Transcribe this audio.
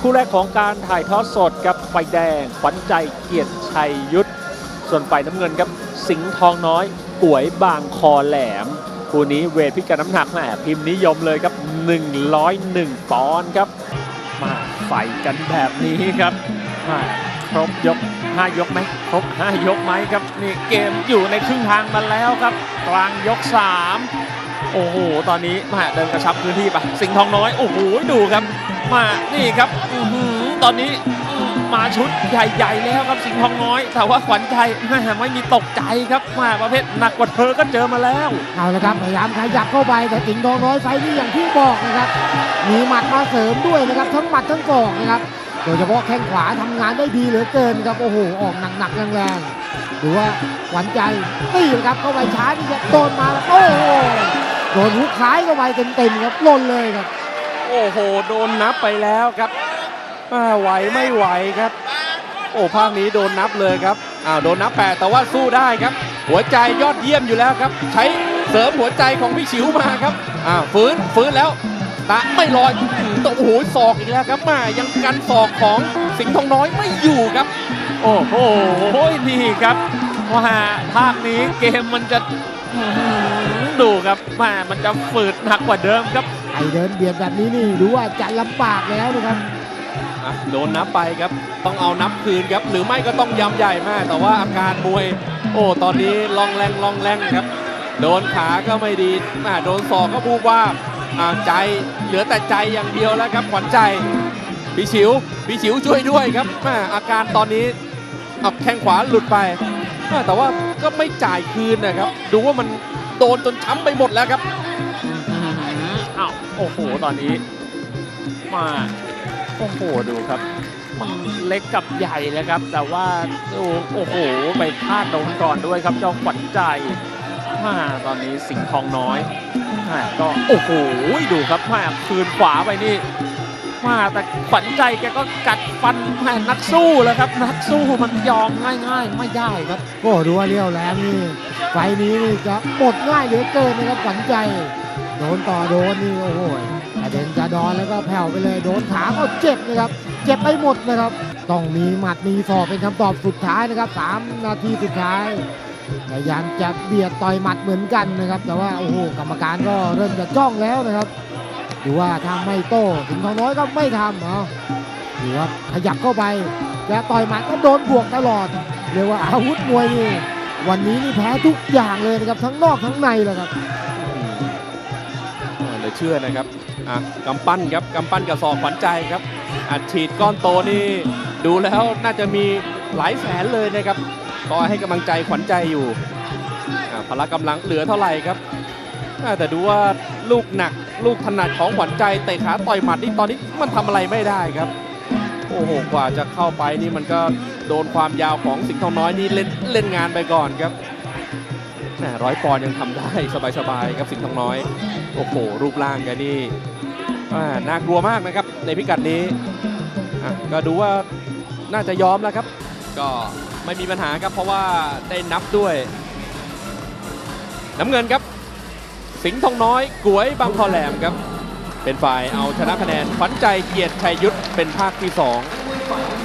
คู่แรกของการถ่ายทอดสดกับไฟแดงขวัญใจเกียรติชัยยุทธ ส่วนฝ่ายน้ำเงินครับสิงห์ทองน้อยก๋วยบางคอแหลมคู่นี้เวทพิกัดน้ำหนักแหมพิมพ์นิยมเลยครับ 101 ปอนด์ครับมาใส่กันแบบนี้ครับมาครบยก 5 ยกไหมครบ 5 ยกไหมครับนี่เกมอยู่ในครึ่งทางมาแล้วครับ กลางยก 3 โอ้โห ตอนนี้มาเดินกระชับพื้นที่ไปสิงห์ทองน้อย โอ้โห ดูครับ มานี่ครับอืตอนนี้มาชุดใหญ่ๆแล้วครับสิงห์ทองน้อย แต่ว่าขวัญใจแม่ไม่มีตกใจครับ มาประเภทหนักกว่าเธอก็เจอมาแล้ว เอาละครับพยายามขยับเข้าไปแต่สิงห์ทองน้อยไฟนี่อย่างที่บอกนะครับ มีหมัดมาเสริมด้วยนะครับ ทั้งหมัดทั้งศอกนะครับ โดยเฉพาะแข้งขวาทำงานได้ดีเหลือเกินครับ โอ้โห ออกหนักๆแรงๆดูว่าหวันใจนี่ครับเข้าไปช้าที่จะโดนมาโอ้โห โดนหุกซ้ายเข้าไปเต็มๆครับหล่นเลยครับ โอ้โห โดนนับไปแล้วครับอ่าไหวไม่ไหวครับ โอ้ภาคนี้โดนนับเลยครับอ้าวโดนนับแปดแต่ว่าสู้ได้ครับ หัวใจยอดเยี่ยมอยู่แล้วครับ ใช้เสริมหัวใจของพี่ฉิวมาครับอ้าวฟื้นฟื้นแล้วตะไม่ลอยอื้อหือโอ้โหศอกอีกแล้วครับมายังกันศอกของสิงห์ทองน้อยไม่อยู่ครับ โอ้โหนี่ครับว่าภาคนี้เกมมันจะอื้อหือ ดูครับแม่มันจะฝืดหนักกว่าเดิมครับ ไอเดินเบียดแบบนี้นี่ดูว่าจะลำบากแล้วนะครับอะโดนนับไปครับ ต้องเอานับคืนครับ หรือไม่ก็ต้องยำใหญ่มาก แต่ว่าอาการมวย โอ้ ตอนนี้ลองแรงลองแรงครับ โดนขาก็ไม่ดีอะโดนศอกก็บูบว่าบอ่าใจ เหลือแต่ใจอย่างเดียวแล้วครับ ขวัญใจพี่ฉิวพี่ฉิวช่วยด้วยครับแม่อาการตอนนี้เอาแข้งขวาหลุดไป แต่ว่าก็ไม่จ่ายคืนนะครับ ดูว่ามันโดนจนช้ำไปหมดแล้วครับอ้าวโอ้โห ตอนนี้ มาโอ้โห ดูครับมันเล็กกับใหญ่เลยครับ แต่ว่าโอ้โห ไปพลาดโดนก่อนด้วยครับ เจ้าขวัญใจมาตอนนี้สิงห์ทองน้อยก็โอ้โห ดูครับมาคืนขวาไปนี่ มาแต่ขวัญใจแกก็กัดฟันแม่นักสู้แล้วครับ นักสู้มันยอมง่าย ๆ ไม่ได้ครับก็ดูว่าเลี้ยวแรงนี่ไฟนี้นี่จะหมดง่ายเหลือเกินนะครับฝันใจ โดนต่อโดนนี่โอ้โหกระเด็นกระดอนแล้วก็แผ่วไปเลย โดนขาก็เจ็บนะครับ เจ็บไปหมดนะครับ ต้องมีหมัดมีศอกเป็นคำตอบสุดท้ายนะครับสามนาทีสุดท้ายพยายามจะเบียดต่อยหมัดเหมือนกันนะครับ แต่ว่าโอ้โหกรรมการก็เริ่มจะจ้องแล้วนะครับ ดูว่าถ้าไม่โต้ถึงทองน้อยก็ไม่ทำเอาดูว่าขยับเข้าไปแกต่อยหมัดก็โดนบวกตลอด เรียกว่าอาวุธมวยนี่วันนี้นี่แพ้ทุกอย่างเลยนะครับทั้งนอกทั้งในเลยครับเหลือเชื่อนะครับอะกำปั้นครับกำปั้นกับศอกขวัญใจครับอัดฉีดก้อนโตนี่ดูแล้วน่าจะมีหลายแสนเลยนะครับก็ให้กำลังใจขวัญใจอยู่พละกำลังเหลือเท่าไหร่ครับแต่ดูว่าลูกหนัก ลูกถนัดของขวัญใจเตะขาต่อยหมัดนี่ตอนนี้มันทำอะไรไม่ได้ครับ โอ้โหกว่าจะเข้าไปนี่มันก็โดนความยาวของสิงห์ทองน้อยนี่เล่นเล่นงานไปก่อนครับแหมร้อยปอนยังทำได้สบายๆครับสิงห์ทองน้อย โอ้โห รูปร่างแกนี่น่ากลัวมากนะครับ ในพิกัดนี้ก็ดูว่าน่าจะยอมแล้วครับ ก็ไม่มีปัญหาครับเพราะว่าได้นับด้วย น้ำเงินครับ สิงห์ทองน้อยกวยบางคอแหลมครับ เป็นฝ่ายเอาชนะคะแนนขวัญใจเกียรติชัยยุทธเป็นภาคที่2